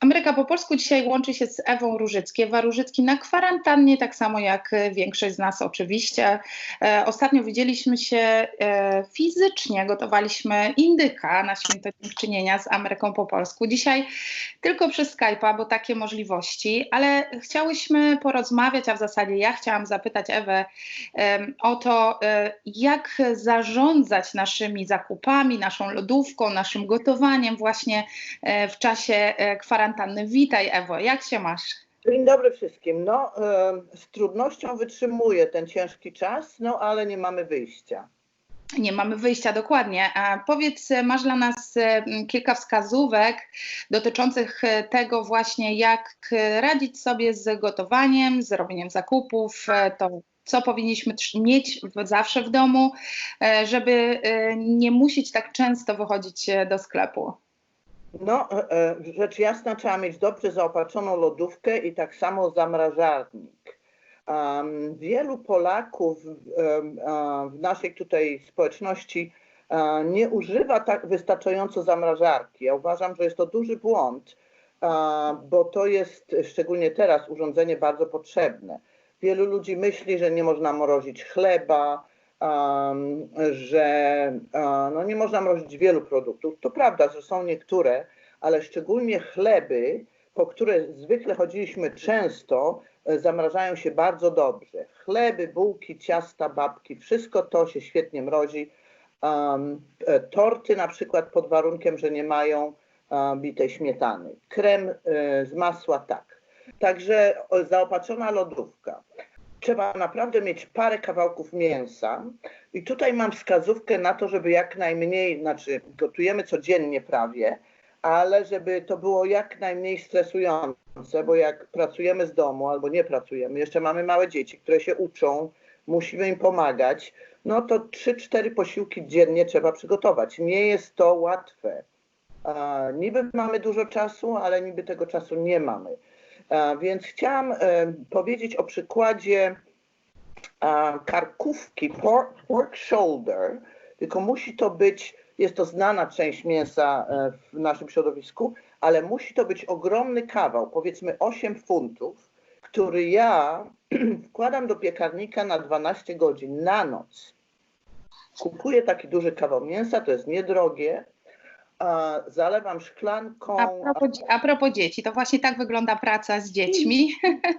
Ameryka po polsku dzisiaj łączy się z Ewą Różyckie. Ewa Różycki na kwarantannie, tak samo jak większość z nas oczywiście. E, ostatnio widzieliśmy się e, fizycznie, gotowaliśmy indyka na świętoczynienia z Ameryką po polsku. Dzisiaj tylko przez Skype'a, bo takie możliwości, ale chciałyśmy porozmawiać, a w zasadzie ja chciałam zapytać Ewę e, o to, e, jak zarządzać naszymi zakupami, naszą lodówką, naszym gotowaniem właśnie e, w czasie e, kwarantanny kwarantanny. Witaj Ewo, jak się masz? Dzień dobry wszystkim. No, z trudnością wytrzymuję ten ciężki czas, no ale nie mamy wyjścia. Nie mamy wyjścia, dokładnie. A powiedz, masz dla nas kilka wskazówek dotyczących tego właśnie, jak radzić sobie z gotowaniem, z robieniem zakupów, to co powinniśmy mieć zawsze w domu, e, żeby e, nie musieć tak często wychodzić e, do sklepu. No, e, e, rzecz jasna, trzeba mieć dobrze zaopatrzoną lodówkę i tak samo zamrażarnik. Wielu Polaków w naszej tutaj społeczności um, nie używa tak wystarczająco zamrażarki. Ja uważam, że jest to duży błąd, bo to jest szczególnie teraz urządzenie bardzo potrzebne. Wielu ludzi myśli, że nie można mrozić chleba, że um, no nie można mrozić wielu produktów. To prawda, że są niektóre, ale szczególnie chleby, po które zwykle chodziliśmy często, e, zamrażają się bardzo dobrze. Chleby, bułki, ciasta, babki, wszystko to się świetnie mrozi. Um, torty na przykład pod warunkiem, że nie mają bitej śmietany. Krem z masła tak. Także zaopatrzona lodówka trzeba naprawdę mieć parę kawałków mięsa. I tutaj mam wskazówkę na to, żeby jak najmniej, znaczy gotujemy codziennie prawie, ale żeby to było jak najmniej stresujące, bo jak pracujemy z domu albo nie pracujemy, jeszcze mamy małe dzieci, które się uczą, musimy im pomagać, no to 3-4 posiłki dziennie trzeba przygotować. Nie jest to łatwe. A, niby mamy dużo czasu, ale niby tego czasu nie mamy. Więc chciałam e, powiedzieć o przykładzie karkówki pork, shoulder, tylko musi to być, jest to znana część mięsa e, w naszym środowisku, ale musi to być ogromny kawał, powiedzmy 8 funtów, który ja wkładam do piekarnika na 12 godzin na noc. Kupuję taki duży kawał mięsa, to jest niedrogie, zalewam szklanką. A propos, a propos, dzieci, to właśnie tak wygląda praca z dziećmi.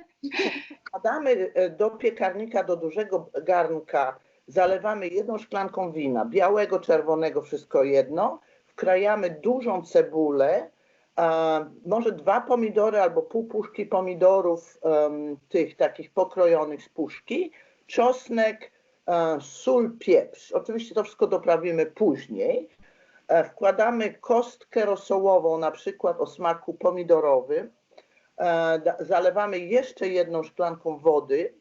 Wkładamy e, do piekarnika, do dużego garnka, zalewamy jedną szklanką wina, białego, czerwonego, wszystko jedno. Wkrajamy dużą cebulę, może dwa pomidory albo pół puszki pomidorów, tych takich pokrojonych z puszki, czosnek, um, sól, pieprz. Oczywiście to wszystko doprawimy później. E, wkładamy kostkę rosołową, na przykład o smaku pomidorowym. E, zalewamy jeszcze jedną szklanką wody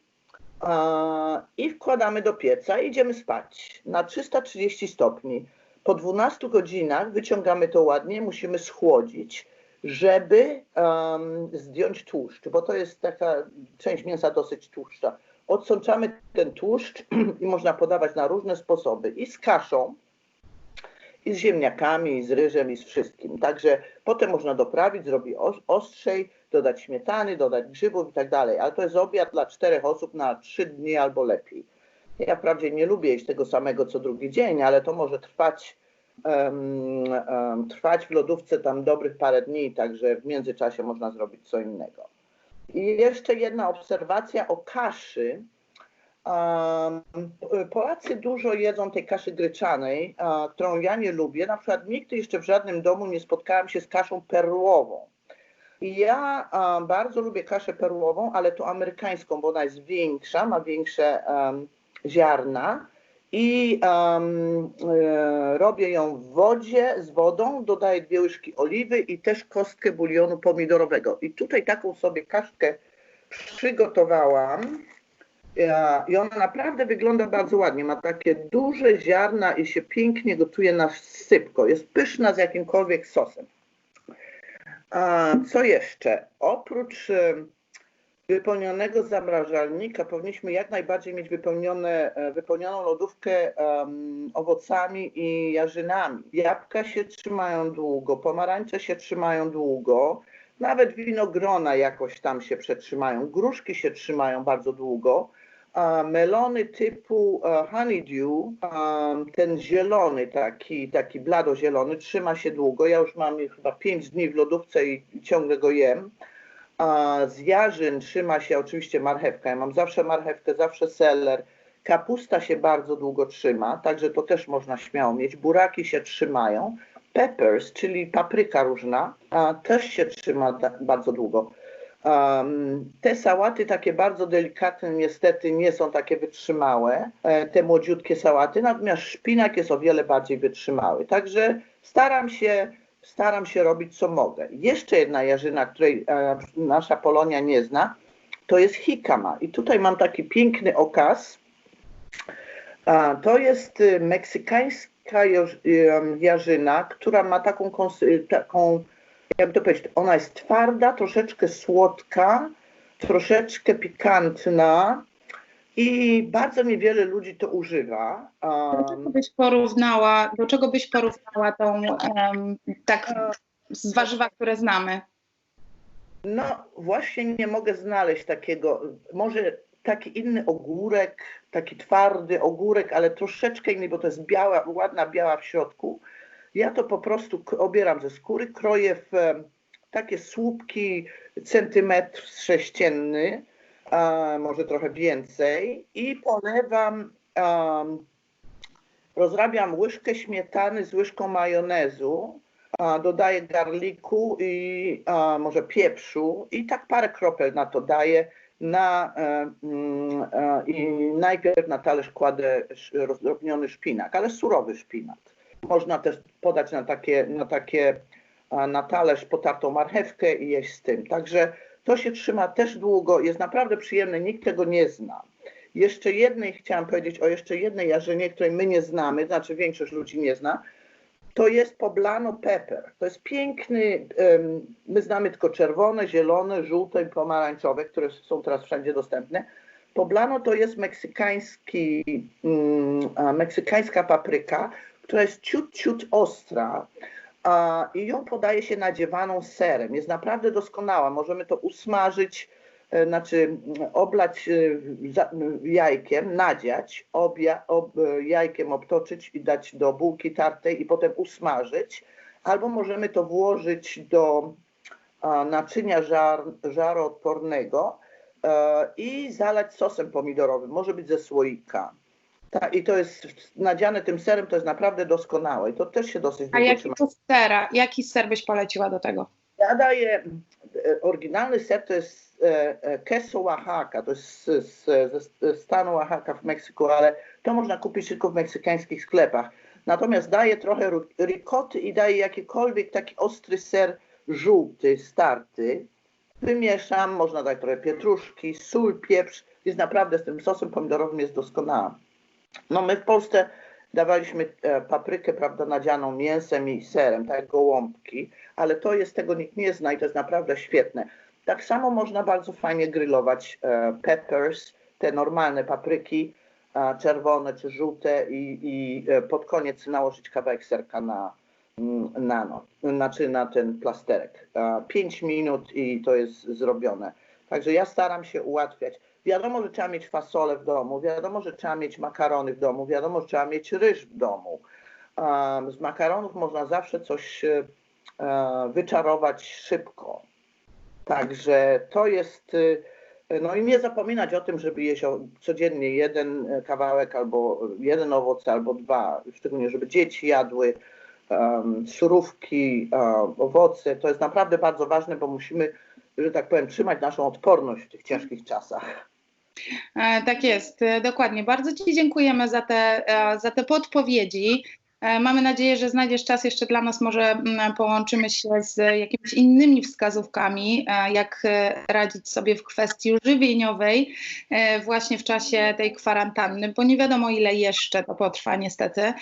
e, i wkładamy do pieca i idziemy spać na 330 stopni. Po 12 godzinach wyciągamy to ładnie, musimy schłodzić, żeby um, zdjąć tłuszcz, bo to jest taka część mięsa dosyć tłuszcza. Odsączamy ten tłuszcz i można podawać na różne sposoby i z kaszą, i z ziemniakami, i z ryżem, i z wszystkim. Także potem można doprawić, zrobić ostrzej, dodać śmietany, dodać grzybów i tak dalej. Ale to jest obiad dla czterech osób na trzy dni albo lepiej. Ja wprawdzie nie lubię jeść tego samego co drugi dzień, ale to może trwać, um, um, trwać w lodówce tam dobrych parę dni, także w międzyczasie można zrobić co innego. I jeszcze jedna obserwacja o kaszy. Polacy dużo jedzą tej kaszy gryczanej, którą ja nie lubię. Na przykład nigdy jeszcze w żadnym domu nie spotkałem się z kaszą perłową. Ja bardzo lubię kaszę perłową, ale tu amerykańską, bo ona jest większa, ma większe ziarna i um, e, robię ją w wodzie z wodą, dodaję dwie łyżki oliwy i też kostkę bulionu pomidorowego. I tutaj taką sobie kaszkę przygotowałam. I ona naprawdę wygląda bardzo ładnie. Ma takie duże ziarna i się pięknie gotuje na sypko. Jest pyszna z jakimkolwiek sosem. A co jeszcze? Oprócz wypełnionego zamrażalnika powinniśmy jak najbardziej mieć wypełnione, e, wypełnioną lodówkę um, owocami i jarzynami. Jabłka się trzymają długo, pomarańcze się trzymają długo, Nawet winogrona jakoś tam się przetrzymają. Gruszki się trzymają bardzo długo. Melony typu e, honeydew, em, ten zielony, taki, taki bladozielony, trzyma się długo. Ja już mam chyba 5 dni w lodówce i ciągle go jem. Z jarzyn trzyma się oczywiście marchewka. Ja mam zawsze marchewkę, zawsze seller. Kapusta się bardzo długo trzyma, także to też można śmiało mieć. Buraki się trzymają. Peppers, czyli papryka różna, też się trzyma bardzo długo. Te sałaty takie bardzo delikatne niestety nie są takie wytrzymałe, e, te młodziutkie sałaty, natomiast szpinak jest o wiele bardziej wytrzymały. Także staram się, staram się robić co mogę. Jeszcze jedna jarzyna, której e, nasza Polonia nie zna, to jest hikama. I tutaj mam taki piękny okaz. To jest y, meksykańska jarzyna, która ma taką, taką, jakby to powiedzieć, ona jest twarda, troszeczkę słodka, troszeczkę pikantna i bardzo niewiele ludzi to używa. Do czego Um, byś porównała, do czego byś porównała tą, em, tak z warzywa, które znamy? No właśnie nie mogę znaleźć takiego, może taki inny ogórek, taki twardy ogórek, ale troszeczkę inny, bo to jest biała, ładna biała w środku. Ja to po prostu obieram ze skóry, kroję w takie słupki centymetr sześcienny, może trochę więcej i polewam, rozrabiam łyżkę śmietany z łyżką majonezu, dodaję garliku i może pieprzu i tak parę kropel na to daję. Na, mm, I najpierw na talerz kładę rozdrobniony szpinak, ale surowy szpinak. Można też podać na takie, na takie na talerz potartą marchewkę i jeść z tym. Także to się trzyma też długo, jest naprawdę przyjemne, nikt tego nie zna. Jeszcze jednej chciałam powiedzieć o jeszcze jednej jarzynie, której my nie znamy, znaczy większość ludzi nie zna. To jest poblano pepper. To jest piękny, my znamy tylko czerwone, zielone, żółte i pomarańczowe, które są teraz wszędzie dostępne. Poblano to jest meksykański, mm, meksykańska papryka, która jest ciut, ciut ostra a, i ją podaje się nadziewaną serem. Jest naprawdę doskonała. Możemy to usmażyć, e, znaczy mm, oblać e, za- jajkiem, nadziać, obja, ob, e, jajkiem obtoczyć i dać do bułki tartej i potem usmażyć. Albo możemy to włożyć do a, naczynia żar, żaroodpornego e, i zalać sosem pomidorowym. Może być ze słoika. Ta, I to jest nadziane tym serem, to jest naprawdę doskonałe. I to też się dosyć A trzyma. jakiego sera, jaki ser byś poleciła do tego? Ja daję, e, oryginalny ser to jest e, e, queso Oaxaca, to jest z, z, ze stanu Oaxaca w Meksyku, ale to można kupić tylko w meksykańskich sklepach. Natomiast daję trochę ricoty i daję jakikolwiek taki ostry ser żółty, starty. Wymieszam, można dać trochę pietruszki, sól, pieprz. Jest naprawdę z tym sosem pomidorowym jest doskonała. No my w Polsce dawaliśmy e, paprykę, prawda, nadzianą mięsem i serem, tak jak gołąbki, ale to jest, tego nikt nie zna i to jest naprawdę świetne. Tak samo można bardzo fajnie grillować e, peppers, te normalne papryki, e, czerwone czy żółte i, i pod koniec nałożyć kawałek serka na, mm, na no, znaczy na ten plasterek. E, Pięć minut i to jest zrobione. Także ja staram się ułatwiać. Wiadomo, że trzeba mieć fasolę w domu, wiadomo, że trzeba mieć makarony w domu, wiadomo, że trzeba mieć ryż w domu. Z makaronów można zawsze coś e, e, wyczarować szybko. Także to jest. e, No i nie zapominać o tym, żeby jeść codziennie jeden e, kawałek albo jeden owoc, albo dwa. Szczególnie, żeby dzieci jadły um, surówki, um, owoce. To jest naprawdę bardzo ważne, bo musimy, że tak powiem, trzymać naszą odporność w tych ciężkich czasach. E, Tak jest, e, dokładnie. Bardzo Ci dziękujemy za te, e, za te podpowiedzi. Mamy nadzieję, że znajdziesz czas jeszcze dla nas, może połączymy się z jakimiś innymi wskazówkami, jak radzić sobie w kwestii żywieniowej właśnie w czasie tej kwarantanny, bo nie wiadomo ile jeszcze to potrwa niestety,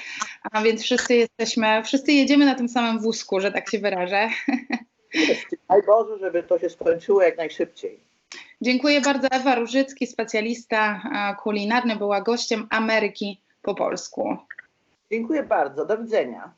a więc wszyscy jesteśmy, wszyscy jedziemy na tym samym wózku, że tak się wyrażę. Daj Boże, żeby to się skończyło jak najszybciej. Dziękuję bardzo. Ewa Różycki, specjalista kulinarny, była gościem Ameryki po polsku. Dziękuję bardzo. Do widzenia.